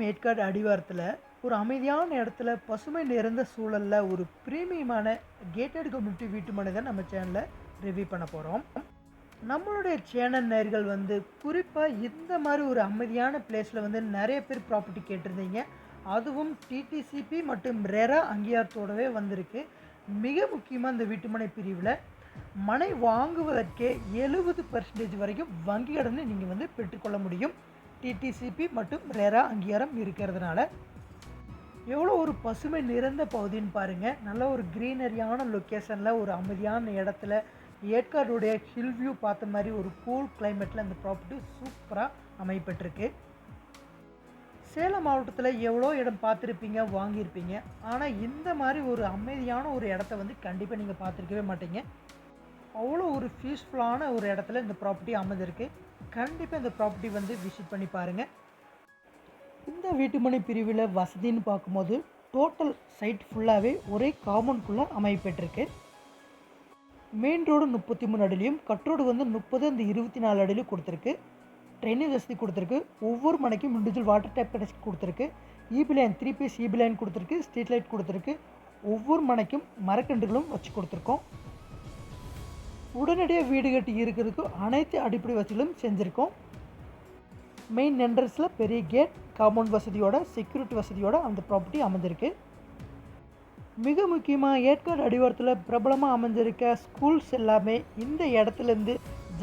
மேற்காடு அடிவாரத்தில் ஒரு அமைதியான இடத்துல பசுமை நிறைந்த சூழலில் ஒரு பிரீமியமான கேட்டட் கம்யூனிட்டி வீட்டு மனை தான் நம்ம சேனலில் ரிவ்யூ பண்ண போகிறோம் நம்மளுடைய சேனல் நேர்கள் வந்து குறிப்பாக இந்த மாதிரி ஒரு அமைதியான பிளேஸில் வந்து நிறைய பேர் ப்ராப்பர்ட்டி கேட்டிருந்தீங்க. அதுவும் டிடிசிபி மற்றும் ரெரா அங்கீகாரத்தோடவே வந்திருக்கு. மிக முக்கியமாக இந்த வீட்டுமனை பிரிவில் மனை வாங்குவதற்கே எழுபது பர்சன்டேஜ் வரைக்கும் வங்கி கடனை நீங்கள் வந்து பெற்றுக்கொள்ள முடியும். டிடிசிபி மற்றும் ரெரா அங்கீகாரம் இருக்கிறதுனால எவ்வளோ ஒரு பசுமை நிறைந்த பகுதின்னு பாருங்கள் நல்ல ஒரு க்ரீனரியான லொக்கேஷனில் ஒரு அமைதியான இடத்துல ஏற்காடுடைய ஹில் வியூ பார்த்த மாதிரி ஒரு கூல் கிளைமேட்டில் அந்த ப்ராப்பர்ட்டி சூப்பராக அமைப்பட்டிருக்கு சேலம் மாவட்டத்தில் எவ்வளோ இடம் பார்த்துருப்பீங்க வாங்கியிருப்பீங்க. ஆனால் இந்த மாதிரி ஒரு அமைதியான ஒரு இடத்த வந்து கண்டிப்பாக நீங்கள் பார்த்துருக்கவே மாட்டீங்க. அவ்வளோ ஒரு பீஸ்ஃபுல்லான ஒரு இடத்துல இந்த ப்ராப்பர்ட்டி அமைஞ்சிருக்கு கண்டிப்பாக இந்த ப்ராப்பர்ட்டி வந்து விசிட் பண்ணி பாருங்கள் இந்த வீட்டுமனை பிரிவில் வசதின்னு பார்க்கும்போது டோட்டல் சைட் ஃபுல்லாகவே ஒரே காம்பவுண்ட்குள்ளே அமைப்பெற்றிருக்கு மெயின் ரோடு முப்பத்தி மூணு அடிலையும் கட் ரோடு வந்து முப்பது அந்த இருபத்தி நாலு அடிலையும் கொடுத்துருக்கு. ட்ரைனேஜ் வசதி கொடுத்துருக்கு. ஒவ்வொரு மனைக்கும் இண்டிவிஜுவல் வாட்டர் டேப் கனெக்ஷன் கொடுத்துருக்கு. EB line three phase EB line கொடுத்துருக்கு. ஸ்ட்ரீட் லைட் கொடுத்துருக்கு. ஒவ்வொரு மனைக்கும் மரக்கன்றுகளும் வச்சு கொடுத்துருக்கோம். உடனடியாக வீடு கட்டி இருக்கிறதுக்கு அனைத்து அடிப்படை வசதிகளும் செஞ்சுருக்கோம். மெயின் என்ட்ரன்ஸில் பெரிய கேட் காம்பவுண்ட் வசதியோட செக்யூரிட்டி வசதியோட அந்த ப்ராப்பர்ட்டி அமைஞ்சிருக்கு. மிக முக்கியமாக ஏற்காடு அடிவாரத்தில் பிரபலமாக அமைஞ்சிருக்க ஸ்கூல்ஸ் எல்லாமே இந்த இடத்துலேருந்து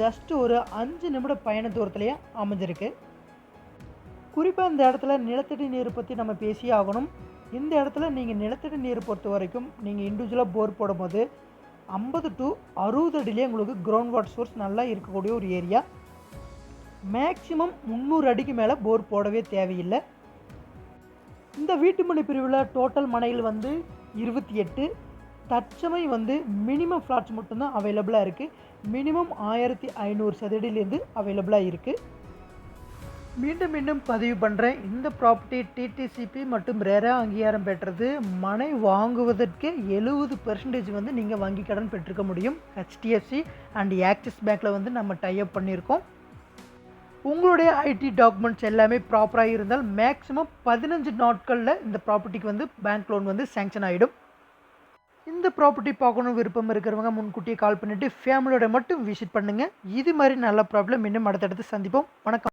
ஜஸ்ட் ஒரு அஞ்சு நிமிட பயண தூரத்துலேயே அமைஞ்சிருக்கு. குறிப்பாக இந்த இடத்துல நிலத்தடி நீரை பற்றி நம்ம பேசியே ஆகணும். இந்த இடத்துல நீங்கள் நிலத்தடி நீர் பொறுத்த வரைக்கும் நீங்கள் இண்டிவிஜுவலாக போர் போடும்போது ஐம்பது டு அறுபது அடியிலே உங்களுக்கு கிரவுண்ட் வாட்டர் சோர்ஸ் நல்லா இருக்கக்கூடிய ஒரு ஏரியா மேக்சிமம் முந்நூறு அடிக்கு மேலே போர் போடவே தேவையில்லை. இந்த வீட்டுமனை பிரிவில் டோட்டல் மனைகள் வந்து இருபத்தி எட்டு. தற்சமயம் வந்து மினிமம் ஃப்ளாட்ஸ் மட்டும்தான் அவைலபிளாக இருக்குது மினிமம் ஆயிரத்தி ஐநூறு சதுரடியிலேருந்து அவைலபிளாக இருக்குது மீண்டும் மீண்டும் பதிவு பண்ணுறேன் இந்த ப்ராப்பர்ட்டி டிடிசிபி மற்றும் ரெரா அங்கீகாரம் பெற்றது. மனை வாங்குவதற்கு எழுபது பெர்சன்டேஜ் வந்து நீங்கள் வங்கி கடன் பெற்றுக்க முடியும். ஹெச்டிஎஃப்சி அண்ட் ஆக்சிஸ் பேங்க்கில் வந்து நம்ம டைப் பண்ணியிருக்கோம். உங்களுடைய ஐடி டாக்குமெண்ட்ஸ் எல்லாமே ப்ராப்பராக இருந்தால் மேக்ஸிமம் பதினஞ்சு நாட்களில் இந்த ப்ராப்பர்ட்டிக்கு வந்து பேங்க் லோன் வந்து சேங்ஷன் ஆகிடும் இந்த ப்ராப்பர்ட்டி பார்க்கணும் விருப்பம் இருக்கிறவங்க முன்கூட்டியே கால் பண்ணிவிட்டு ஃபேமிலியோட மட்டும் விசிட் பண்ணுங்கள் இது மாதிரி நல்ல ப்ராப்ளம் இன்னும் அடுத்தடுத்து சந்திப்போம். வணக்கம்.